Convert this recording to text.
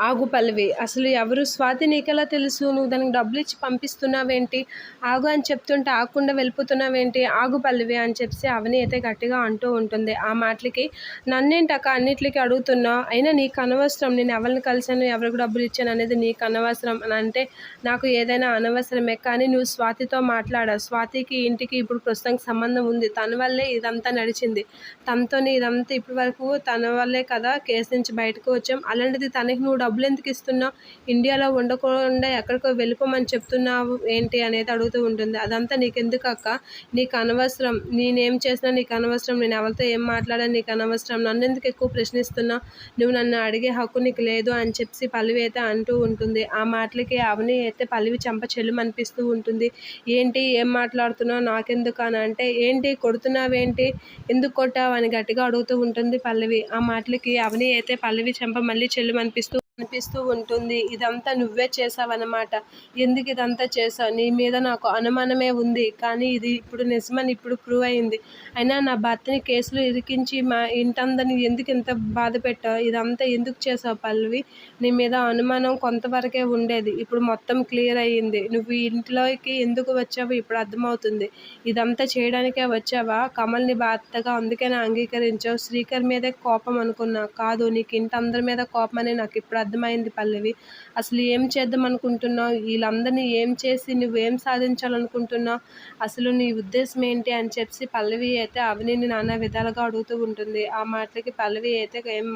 ఆగు పల్లవి అసలు ఎవరు స్వాతి నీకెలా తెలుసు? నువ్వు దానికి డబ్బులు ఇచ్చి పంపిస్తున్నావేంటి? ఆగు అని చెప్తుంటే ఆగకుండా వెళ్ళిపోతున్నావేంటి? ఆగు పల్లవి అని చెప్పి అవని అయితే గట్టిగా అంటూ ఉంటుంది. ఆ మాటలకి నన్నేంటక్క అన్నిటికీ అడుగుతున్నావు అయినా నీకు అనవసరం నేను ఎవరిని కలిశాను ఎవరికి డబ్బులు ఇచ్చాను అనేది నీకు అనవసరం అని అంటే నాకు ఏదైనా అనవసరమే. కానీ నువ్వు స్వాతితో మాట్లాడ స్వాతికి ఇంటికి ఇప్పుడు ప్రస్తుతానికి సంబంధం ఉంది. తన వల్లే ఇదంతా నడిచింది. తనతోనే ఇదంతా ఇప్పటి వరకు తన వల్లే కదా కేసు నుంచి బయటకు వచ్చాం. అలాంటిది తనకి నువ్వు డబ్బులు ఎందుకు ఇస్తున్నావు? ఇండియాలో ఉండకుండా ఎక్కడికో వెళ్ళిపోమని చెప్తున్నావు ఏంటి అనేది అడుగుతూ ఉంటుంది. అదంతా నీకెందుకు అక్క? నీకు అనవసరం. నేనేం చేసినా నీకు అనవసరం. నేను ఎవరితో ఏం మాట్లాడా నీకు అనవసరం. నన్ను ఎందుకు ఎక్కువ ప్రశ్నిస్తున్నావు? నువ్వు నన్ను అడిగే హక్కు నీకు లేదు అని చెప్పి పల్లవి అయితే అంటూ ఉంటుంది. ఆ మాటలకి అవని అయితే పల్లవి చెంప చెల్లు అనిపిస్తూ ఉంటుంది. ఏంటి? ఏం మాట్లాడుతున్నావు? నాకెందుకు అని అంటే ఏంటి? కొడుతున్నావేంటి? ఎందుకు కొట్టావు? అని గట్టిగా అడుగుతూ ఉంటుంది పల్లవి. ఆ మాటలకి అవని అయితే పల్లవి చెంప మళ్ళీ చెల్లు అనిపిస్తూ అనిపిస్తూ ఉంటుంది. ఇదంతా నువ్వే చేసావన్నమాట ఎందుకు ఇదంతా చేసావు నీ మీద నాకు అనుమానమే ఉంది. కానీ ఇది ఇప్పుడు నిజమని ఇప్పుడు ప్రూవ్ అయింది. అయినా నా భర్తని కేసులు ఇరికించి మా ఇంటందరిని ఎందుకు ఇంత బాధ పెట్టావు? ఇదంతా ఎందుకు చేసావు పల్లవి? నీ మీద అనుమానం కొంతవరకే ఉండేది. ఇప్పుడు మొత్తం క్లియర్ అయ్యింది. నువ్వు ఇంట్లోకి ఎందుకు వచ్చావు ఇప్పుడు అర్థమవుతుంది. ఇదంతా చేయడానికే వచ్చావా? కమల్ని భర్తగా నా అంగీకరించావు. శ్రీకర్ మీదే కోపం అనుకున్నా. కాదు నీకు ఇంటి అందరి మీద కోపం అని నాకు ఇప్పుడు అర్థమైంది పల్లవి. అసలు ఏం చేద్దాం అనుకుంటున్నావు? వీళ్ళందరినీ ఏం చేసి నువ్వేం సాధించాలనుకుంటున్నావు? అసలు నీ ఉద్దేశం ఏంటి అని చెప్పి పల్లవి అయితే అవనిని నానా విధాలుగా అడుగుతూ ఉంటుంది. ఆ మాటలకి పల్లవి అయితే ఏం